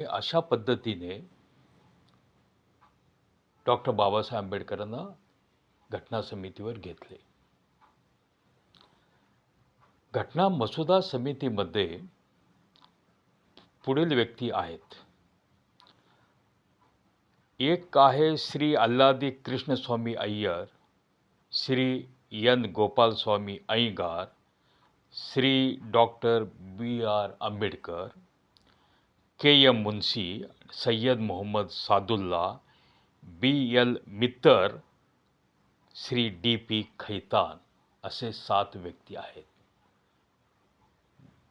अशा पद्धतीने डॉक्टर बाबासाहेब आंबेडकरांना घटना समितीवर घेतले. घटना मसुदा समितीमध्ये पुढील व्यक्ती आहेत. एक आहे Shri Alladi Krishnaswami Iyer Shri N Gopalaswami Ayyangar Shri doctor B R Ambedkar K M Munshi Syed Mohammad Saadulla B L Mitter Shri D P Khaitan असे सात व्यक्ती आहेत.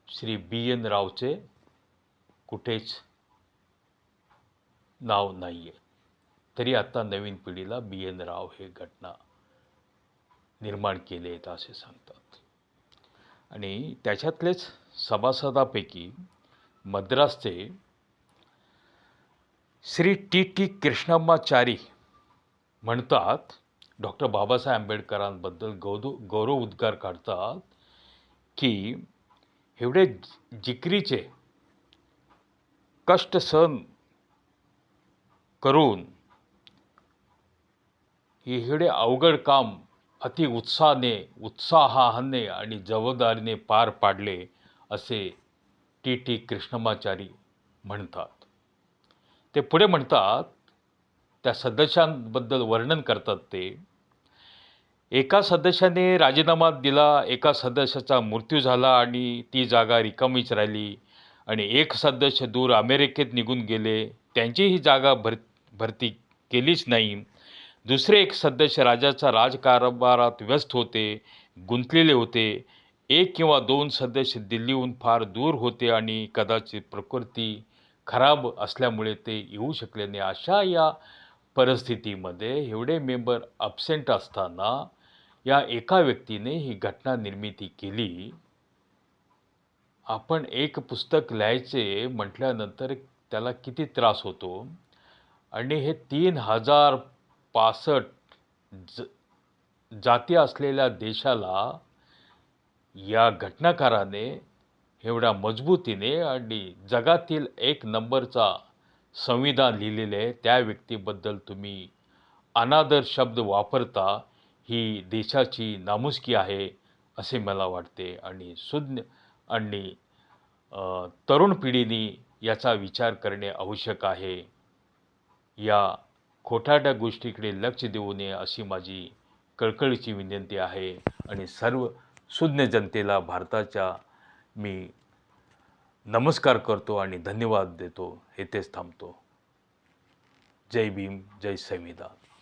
श्री बी एन रावचे कुठेच नाव नाही आहे तरी आत्ता नवीन पिढीला बी एन राव हे घटना निर्माण केले आहेत असे सांगतात. आणि त्याच्यातलेच सभासदापैकी मद्रासचे श्री टी टी कृष्णम्माचारी म्हणतात डॉक्टर बाबासाहेब आंबेडकरांबद्दल गौदू गौरव उद्गार काढतात की एवढे जिकरीचे कष्ट सहन करून एवढे अवघड काम अति उत्साहाने उत्साहाने आणि जबाबदारीने पार पाडले असे टी टी कृष्णमाचारी म्हणतात. ते पुढे म्हणतात त्या सदस्यांबद्दल वर्णन करतात ते. एका सदस्याने राजीनामा दिला एका सदस्याचा मृत्यू झाला आणि ती जागा रिकामीच राहिली आणि एक सदस्य दूर अमेरिकेत निघून गेले. त्यांची ही जागा भर भरती केलीच नाही. दुसरे एक सदस्य राजाचा राजकारभारात व्यस्त होते गुंतलेले होते एक किंवा दोन सदस्य दिल्लीहून फार दूर होते आणि कदाचित प्रकृती खराब असल्यामुळे ते येऊ शकले नाही. अशा या परिस्थितीमध्ये एवढे मेंबर अबसेंट असताना या एका व्यक्तीने ही घटना निर्मिती केली. आपण एक पुस्तक लिहायचे म्हटल्यानंतर त्याला किती त्रास होतो? आणि हे तीन हजार पासष्ट ज जाती असलेल्या देशाला या घटनाकाराने एवढ्या मजबूतीने आणि जगातील एक नंबरचा संविधान लिहिलेले आहे त्या व्यक्तीबद्दल तुम्ही अनादर शब्द वापरता ही देशाची नामुष्की आहे असे मला वाटते. आणि सुज्ञ आणि तरुण पिढीने याचा विचार करणे आवश्यक आहे. या खोटाट्या गोष्टीकडे लक्ष देऊ नये अशी माझी कळकळीची विनंती आहे. आणि सर्व सुज्ञ जनतेला भारताच्या मी नमस्कार करतो आणि धन्यवाद देतो. हे तेच थांबतो. जय भीम जय संविधान.